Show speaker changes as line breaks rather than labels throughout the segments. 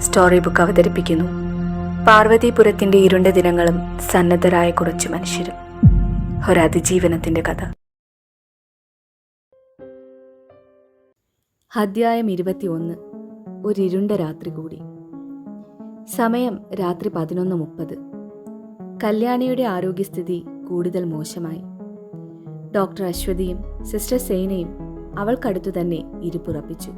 Story book അവതരിപ്പിക്കുന്നു. പാർവതീപുരത്തിന്റെ ഇരുണ്ട ദിനങ്ങളും സന്നദ്ധരായ കുറച്ചു മനുഷ്യരും. ഒരതിജീവനത്തിന്റെ കഥ. അധ്യായം ഇരുപത്തിയൊന്ന്. ഒരിരുണ്ട രാത്രി കൂടി. സമയം രാത്രി പതിനൊന്ന് മുപ്പത്. കല്യാണിയുടെ ആരോഗ്യസ്ഥിതി കൂടുതൽ മോശമായി. ഡോക്ടർ അശ്വതിയും സിസ്റ്റർ സേനയും അവൾക്കടുത്തു തന്നെ ഇരിപ്പുറപ്പിച്ചു.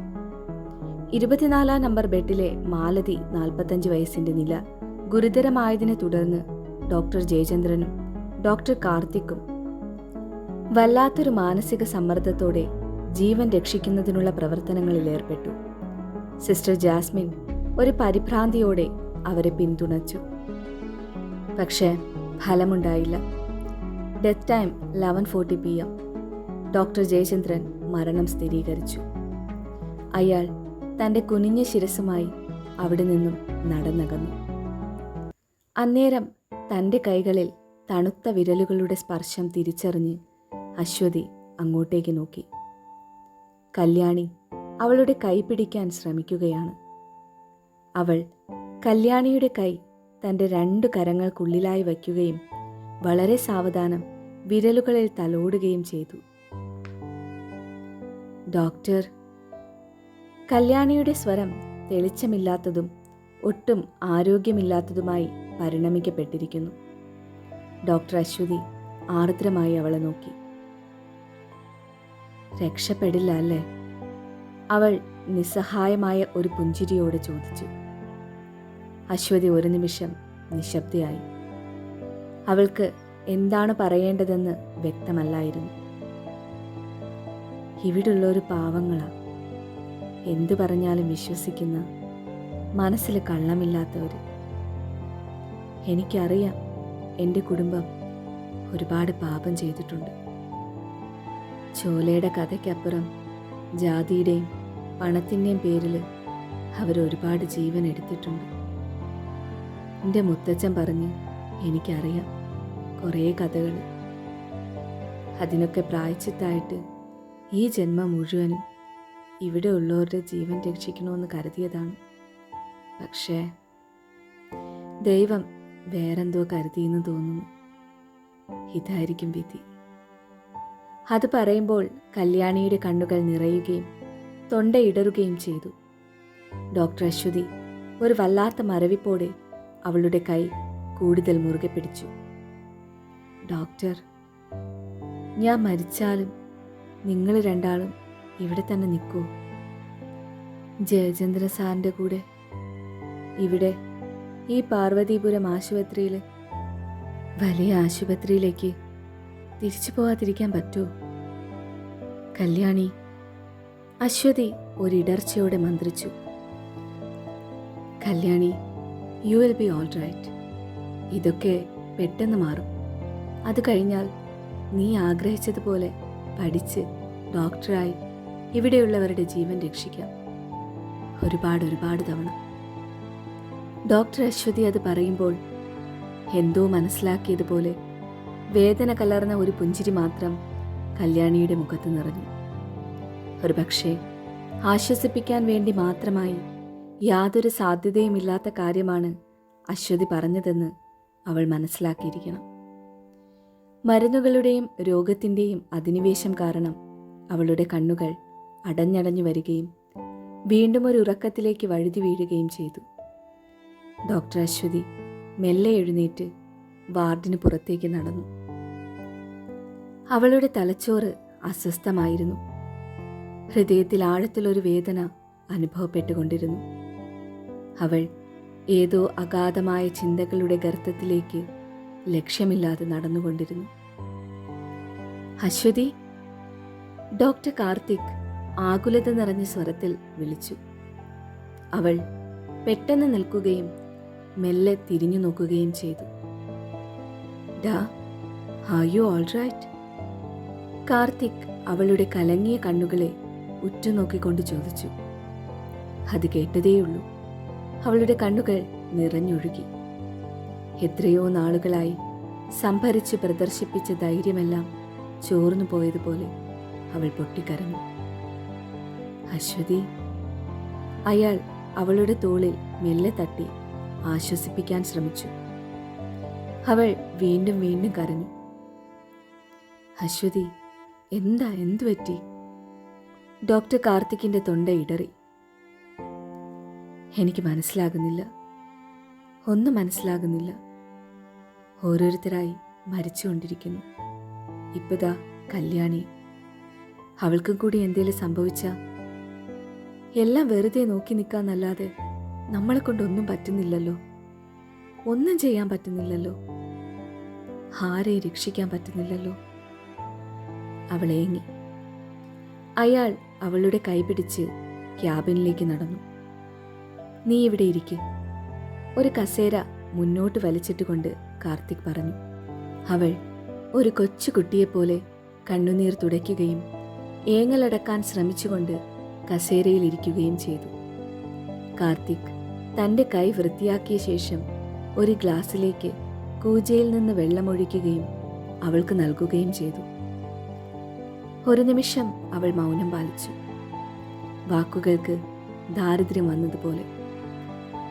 ഇരുപത്തിനാലാം നമ്പർ ബെഡിലെ മാലതി നാൽപ്പത്തഞ്ച് വയസ്സിന്റെ നില ഗുരുതരമായതിനെ തുടർന്ന് ഡോക്ടർ ജയചന്ദ്രനും ഡോക്ടർ കാർത്തിക്കും. വല്ലാത്തൊരു മാനസിക സമ്മർദ്ദത്തോടെ ജീവൻ രക്ഷിക്കുന്നതിനുള്ള പ്രവർത്തനങ്ങളിൽ ഏർപ്പെട്ടു. സിസ്റ്റർ ജാസ്മിൻ ഒരു പരിഭ്രാന്തിയോടെ അവരെ പിന്തുണച്ചു. പക്ഷേ ഫലമുണ്ടായില്ല. Death time eleven forty P M. Doctor Jayachandran മരണം സ്ഥിരീകരിച്ചു. അയാൾ തന്റെ കുനിഞ്ഞ ശിരസുമായി അവിടെ നിന്നും നടന്നകന്നു. അന്നേരം തന്റെ കൈകളിൽ തണുത്ത വിരലുകളുടെ സ്പർശം തിരിച്ചറിഞ്ഞ് അശ്വതി അങ്ങോട്ടേക്ക് നോക്കി. കല്യാണി അവളുടെ കൈ പിടിക്കാൻ ശ്രമിക്കുകയാണ്. അവൾ കല്യാണിയുടെ കൈ തന്റെ രണ്ടു കരങ്ങൾക്കുള്ളിലായി വയ്ക്കുകയും വളരെ സാവധാനം വിരലുകളിൽ തലോടുകയും ചെയ്തു. ഡോക്ടർ കല്യാണിയുടെ സ്വരം തെളിച്ചമില്ലാത്തതും ഒട്ടും ആരോഗ്യമില്ലാത്തതുമായി പരിണമിക്കപ്പെട്ടിരിക്കുന്നു. ഡോക്ടർ അശ്വതി ആർദ്രമായി അവളെ നോക്കി. രക്ഷപ്പെടില്ല അല്ലേ? അവൾ നിസ്സഹായമായ ഒരു പുഞ്ചിരിയോടെ ചോദിച്ചു. അശ്വതി ഒരു നിമിഷം നിശബ്ദയായി. അവൾക്ക് എന്താണ് പറയേണ്ടതെന്ന് വ്യക്തമല്ലായിരുന്നു. ഇവിടുള്ളൊരു പാവങ്ങളാ. എന്തു പറഞ്ഞാലും വിശ്വസിക്കുന്ന മനസ്സിൽ കള്ളമില്ലാത്തവർ എനിക്കറിയാം എന്റെ കുടുംബം ഒരുപാട് പാപം ചെയ്തിട്ടുണ്ട്. ചോലയുടെ കഥയ്ക്കപ്പുറം ജാതിയുടെയും പണത്തിന്റെയും പേരിൽ അവർ ഒരുപാട് ജീവൻ എടുത്തിട്ടുണ്ട്. എന്റെ മുത്തച്ഛൻ പറഞ്ഞ് എനിക്കറിയാം കുറേ കഥകൾ. അതിനൊക്കെ പ്രായച്ചിത്തായിട്ട് ഈ ജന്മം മുഴുവനും ഇവിടെ ഉള്ളവരുടെ ജീവൻ രക്ഷിക്കണമെന്ന് കരുതിയതാണ്. പക്ഷേ ദൈവം വേറെന്തോ കരുതിയെന്ന് തോന്നുന്നു. ഇതായിരിക്കും വിധി. അത് പറയുമ്പോൾ കല്യാണിയുടെ കണ്ണുകൾ നിറയുകയും തൊണ്ടയിടറുകയും ചെയ്തു. ഡോക്ടർ അശ്വതി ഒരു വല്ലാത്ത മരവിപ്പോടെ അവളുടെ കൈ കൂടുതൽ മുറുകെ പിടിച്ചു. ഡോക്ടർ ഞാൻ മരിച്ചാലും നിങ്ങൾ രണ്ടാളും ഇവിടെ തന്നെ നിൽക്കൂ. ജയചന്ദ്ര സാറിന്റെ കൂടെ. ഇവിടെ ഈ പാർവതീപുരം ആശുപത്രിയിൽ വലിയ ആശുപത്രിയിലേക്ക് തിരിച്ചു പോവാതിരിക്കാൻ പറ്റൂ. കല്യാണി അശ്വതി ഒരിടർച്ചയോടെ മന്ത്രിച്ചു. Kalyani you will be all right. ഇതൊക്കെ പെട്ടെന്ന് മാറും. അത് കഴിഞ്ഞാൽ നീ ആഗ്രഹിച്ചതുപോലെ പഠിച്ച് ഡോക്ടറായി ഇവിടെയുള്ളവരുടെ ജീവൻ രക്ഷിക്കാം. ഒരുപാട് ഒരുപാട് തവണ. ഡോക്ടർ അശ്വതി അത് പറയുമ്പോൾ എന്തോ മനസ്സിലാക്കിയതുപോലെ വേദന കലർന്ന ഒരു പുഞ്ചിരി മാത്രം കല്യാണിയുടെ മുഖത്ത് നിറഞ്ഞു. ഒരുപക്ഷെ ആശ്വസിപ്പിക്കാൻ വേണ്ടി മാത്രമായി യാതൊരു സാധ്യതയുമില്ലാത്ത കാര്യമാണ് അശ്വതി പറഞ്ഞതെന്ന് അവൾ മനസ്സിലാക്കിയിരിക്കണം. മരുന്നുകളുടെയും രോഗത്തിന്റെയും അധിനിവേശം കാരണം അവളുടെ കണ്ണുകൾ അടഞ്ഞടഞ്ഞു വരികയും വീണ്ടും ഒരു ഉറക്കത്തിലേക്ക് വഴുതി വീഴുകയും ചെയ്തു. ഡോക്ടർ അശ്വതി മെല്ലെ എഴുന്നേറ്റ് വാർഡിന് പുറത്തേക്ക് നടന്നു. അവളുടെ തലച്ചോറ് അസ്വസ്ഥമായിരുന്നു. ഹൃദയത്തിൽ ആഴത്തിലൊരു വേദന അനുഭവപ്പെട്ടുകൊണ്ടിരുന്നു. അവൾ ഏതോ അഗാധമായ ചിന്തകളുടെ ഗർത്തത്തിലേക്ക് ലക്ഷ്യമില്ലാതെ നടന്നുകൊണ്ടിരുന്നു. അശ്വതി ഡോക്ടർ കാർത്തിക് ആകുലത നിറഞ്ഞ സ്വരത്തിൽ വിളിച്ചു. അവൾ പെട്ടെന്ന് നിൽക്കുകയും മെല്ലെ തിരിഞ്ഞു നോക്കുകയും ചെയ്തു. ഡാ ഹാ യു ഓൾ റൈറ്റ് കാർത്തിക് അവളുടെ കലങ്ങിയ കണ്ണുകളെ ഉറ്റുനോക്കിക്കൊണ്ട് ചോദിച്ചു. അത് കേട്ടതേയുള്ളൂ. അവളുടെ കണ്ണുകൾ നിറഞ്ഞൊഴുകി. എത്രയോ നാളുകളായി സംഭരിച്ച് പ്രദർശിപ്പിച്ച ധൈര്യമെല്ലാം ചോർന്നു പോയതുപോലെ അവൾ പൊട്ടിക്കരഞ്ഞു. അശ്വതി. അയാൾ അവളുടെ തോളിൽ മെല്ലെ തട്ടി ആശ്വസിപ്പിക്കാൻ ശ്രമിച്ചു. അവൾ വീണ്ടും വീണ്ടും കരഞ്ഞു. അശ്വതി എന്താ എന്തു പറ്റി? ഡോക്ടർ കാർത്തിക്കിന്റെ തൊണ്ട ഇടറി. എനിക്ക് മനസ്സിലാകുന്നില്ല. ഒന്നും മനസ്സിലാകുന്നില്ല. ഓരോരുത്തരായി മരിച്ചുകൊണ്ടിരിക്കുന്നു. ഇപ്പതാ കല്യാണി. അവൾക്കും കൂടി എന്തേലും സംഭവിച്ച എല്ലാം വെറുതെ നോക്കി നിൽക്കാന്നല്ലാതെ നമ്മളെ കൊണ്ടൊന്നും പറ്റുന്നില്ലല്ലോ. ഒന്നും ചെയ്യാൻ പറ്റുന്നില്ലല്ലോ. ആരെയും രക്ഷിക്കാൻ പറ്റുന്നില്ലല്ലോ. അവളേങ്ങി അയാൾ അവളുടെ കൈപിടിച്ച് ക്യാബിനിലേക്ക് നടന്നു. നീ ഇവിടെ ഇരിക്ക്. ഒരു കസേര മുന്നോട്ട് വലിച്ചിട്ട് കൊണ്ട് കാർത്തിക് പറഞ്ഞു. അവൾ ഒരു കൊച്ചു കുട്ടിയെപ്പോലെ കണ്ണുനീർ തുടയ്ക്കുകയും ഏങ്ങലടക്കാൻ ശ്രമിച്ചുകൊണ്ട് കസേരയിൽ ഇരിക്കുകയും ചെയ്തു. കാർത്തിക് തന്റെ കൈ വൃത്തിയാക്കിയ ശേഷം ഒരു ഗ്ലാസ്സിലേക്ക് കൂജയിൽ നിന്ന് വെള്ളമൊഴിക്കുകയും അവൾക്ക് നൽകുകയും ചെയ്തു. ഒരു നിമിഷം അവൾ മൗനം പാലിച്ചു. വാക്കുകൾക്ക് ദാരിദ്ര്യം വന്നതുപോലെ.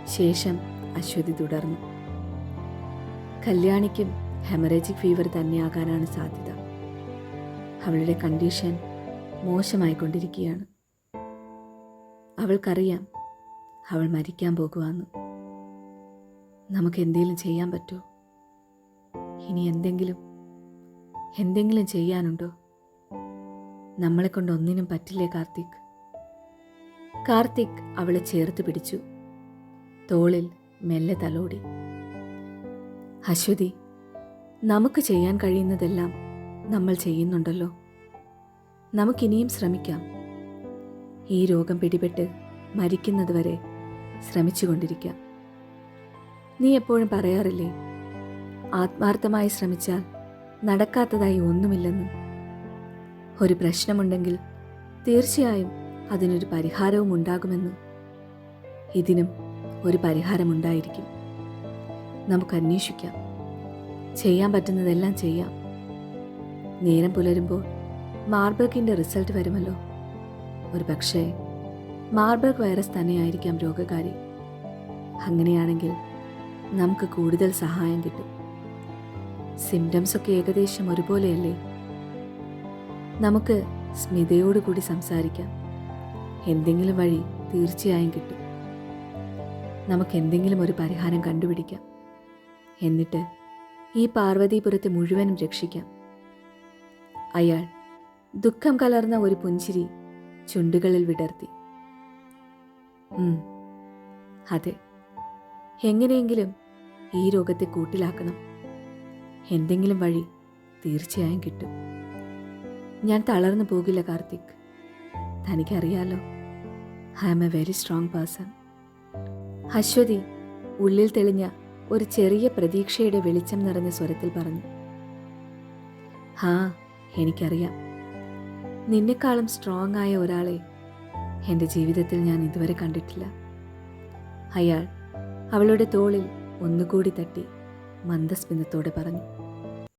ശേഷം അശ്വതി തുടർന്നു. കല്യാണിക്കും ഹെമറേജിക് ഫീവർ തന്നെയാകാനാണ് സാധ്യത. അവളുടെ കണ്ടീഷൻ മോശമായിക്കൊണ്ടിരിക്കുകയാണ്. അവൾക്കറിയാം അവൾ മരിക്കാൻ പോകുവാന്ന്. നമുക്ക് എന്തെങ്കിലും ചെയ്യാൻ പറ്റുമോ ഇനി എന്തെങ്കിലും എന്തെങ്കിലും ചെയ്യാനുണ്ടോ? നമ്മളെ കൊണ്ട് ഒന്നിനും പറ്റില്ലേ കാർത്തിക്? കാർത്തിക് അവളെ ചേർത്ത് പിടിച്ചു. തോളിൽ മെല്ലെ തലോടി. അശ്വതി നമുക്ക് ചെയ്യാൻ കഴിയുന്നതെല്ലാം നമ്മൾ ചെയ്യുന്നുണ്ടല്ലോ. നമുക്കിനിയും ശ്രമിക്കാം. ഈ രോഗം പിടിപെട്ട് മരിക്കുന്നതുവരെ ശ്രമിച്ചുകൊണ്ടിരിക്കാം. നീ എപ്പോഴും പറയാറില്ലേ ആത്മാർത്ഥമായി ശ്രമിച്ചാൽ നടക്കാത്തതായി ഒന്നുമില്ലെന്ന്. ഒരു പ്രശ്നമുണ്ടെങ്കിൽ തീർച്ചയായും അതിനൊരു പരിഹാരവും ഉണ്ടാകുമെന്ന്. ഇതിനും ഒരു പരിഹാരമുണ്ടായിരിക്കും. നമുക്ക് അന്വേഷിക്കാം. ചെയ്യാൻ പറ്റുന്നതെല്ലാം ചെയ്യാം. നേരം പുലരുമ്പോൾ മാർബർഗിന്റെ റിസൾട്ട് വരുമല്ലോ. ഒരു പക്ഷേ മാർബർഗ് വൈറസ് തന്നെയായിരിക്കാം രോഗകാരി. അങ്ങനെയാണെങ്കിൽ നമുക്ക് കൂടുതൽ സഹായം കിട്ടും. സിംറ്റംസ് ഒക്കെ ഏകദേശം ഒരുപോലെയല്ലേ? നമുക്ക് സ്മിതയോട് കൂടി സംസാരിക്കാം. എന്തെങ്കിലും വഴി തീർച്ചയായും കിട്ടും. നമുക്ക് എന്തെങ്കിലും ഒരു പരിഹാരം കണ്ടുപിടിക്കാം. എന്നിട്ട് ഈ പാർവതീപുരത്തെ മുഴുവനും രക്ഷിക്കാം. അയാൾ ദുഃഖം കലർന്ന ഒരു പുഞ്ചിരി ചുണ്ടുകളിൽ വിടർത്തി. അതെ. എങ്ങനെയെങ്കിലും ഈ രോഗത്തെ കൂട്ടിലാക്കണം. എന്തെങ്കിലും വഴി തീർച്ചയായും കിട്ടും. ഞാൻ തളർന്നു പോകില്ല Karthik. തനിക്കറിയാലോ I am a very strong person Aswathy ഉള്ളിൽ തെളിഞ്ഞ ഒരു ചെറിയ പ്രതീക്ഷയുടെ വെളിച്ചം നിറഞ്ഞ സ്വരത്തിൽ പറഞ്ഞു. ഹാ എനിക്കറിയാം. നിന്നെക്കാളും സ്ട്രോങ് ആയ ഒരാളെ എന്റെ ജീവിതത്തിൽ ഞാൻ ഇതുവരെ കണ്ടിട്ടില്ല. അയാൾ അവളുടെ തോളിൽ ഒന്നുകൂടി തട്ടി മന്ദസ്മിതത്തോടെ പറഞ്ഞു